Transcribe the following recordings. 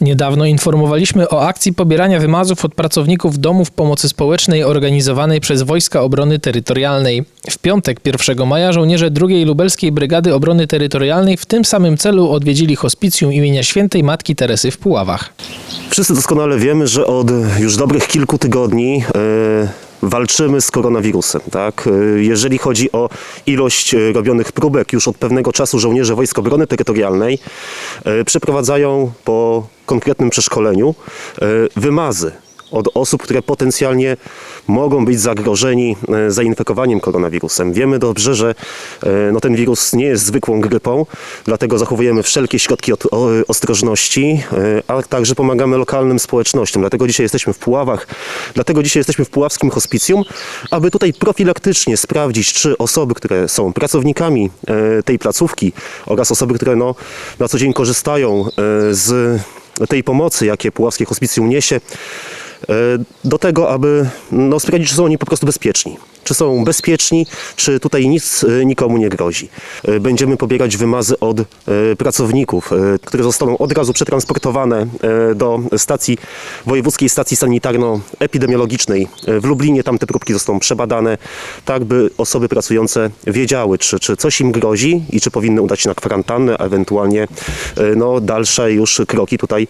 Niedawno informowaliśmy o akcji pobierania wymazów od pracowników domów pomocy społecznej organizowanej przez Wojska Obrony Terytorialnej. W piątek 1 maja żołnierze II Lubelskiej Brygady Obrony Terytorialnej w tym samym celu odwiedzili hospicjum imienia świętej Matki Teresy w Puławach. Wszyscy doskonale wiemy, że od już dobrych kilku tygodni e, walczymy z koronawirusem. Tak? E, Jeżeli chodzi o ilość e, robionych próbek, już od pewnego czasu żołnierze Wojsk Obrony Terytorialnej e, przeprowadzają po konkretnym przeszkoleniu wymazy od osób, które potencjalnie mogą być zagrożeni e, zainfekowaniem koronawirusem. Wiemy dobrze, że e, no, ten wirus nie jest zwykłą grypą, dlatego zachowujemy wszelkie środki ostrożności, e, a także pomagamy lokalnym społecznościom. Dlatego dzisiaj jesteśmy w Puławach, dlatego dzisiaj jesteśmy w Puławskim Hospicjum, aby tutaj profilaktycznie sprawdzić, czy osoby, które są pracownikami tej placówki oraz osoby, które no, na co dzień korzystają z tej pomocy, jakie Puławskie Hospicjum niesie, do tego, aby no, sprawdzić, czy są oni po prostu bezpieczni. Czy są bezpieczni, czy tutaj nic e, nikomu nie grozi. E, Będziemy pobierać wymazy od e, pracowników, które zostaną od razu przetransportowane do stacji Wojewódzkiej Stacji Sanitarno-Epidemiologicznej w Lublinie. Tam te próbki zostaną przebadane, tak by osoby pracujące wiedziały, czy, czy coś im grozi i czy powinny udać się na kwarantannę, a ewentualnie no, dalsze już kroki tutaj,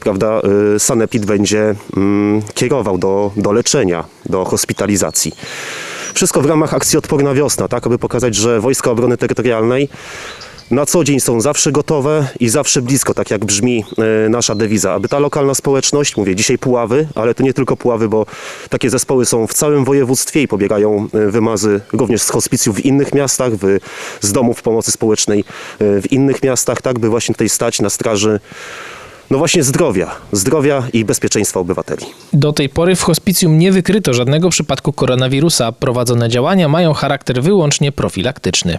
prawda, Sanepid będzie mm, kierował do, do leczenia, do hospitalizacji. Wszystko w ramach akcji Odporna Wiosna, tak, aby pokazać, że Wojska Obrony Terytorialnej na co dzień są zawsze gotowe i zawsze blisko, tak jak brzmi e, nasza dewiza, aby ta lokalna społeczność, mówię dzisiaj Puławy, ale to nie tylko Puławy, bo takie zespoły są w całym województwie i pobierają e, wymazy również z hospicjów w innych miastach, w, z domów pomocy społecznej e, w innych miastach, tak by właśnie tutaj stać na straży no właśnie zdrowia, zdrowia i bezpieczeństwa obywateli. Do tej pory w hospicjum nie wykryto żadnego przypadku koronawirusa. Prowadzone działania mają charakter wyłącznie profilaktyczny.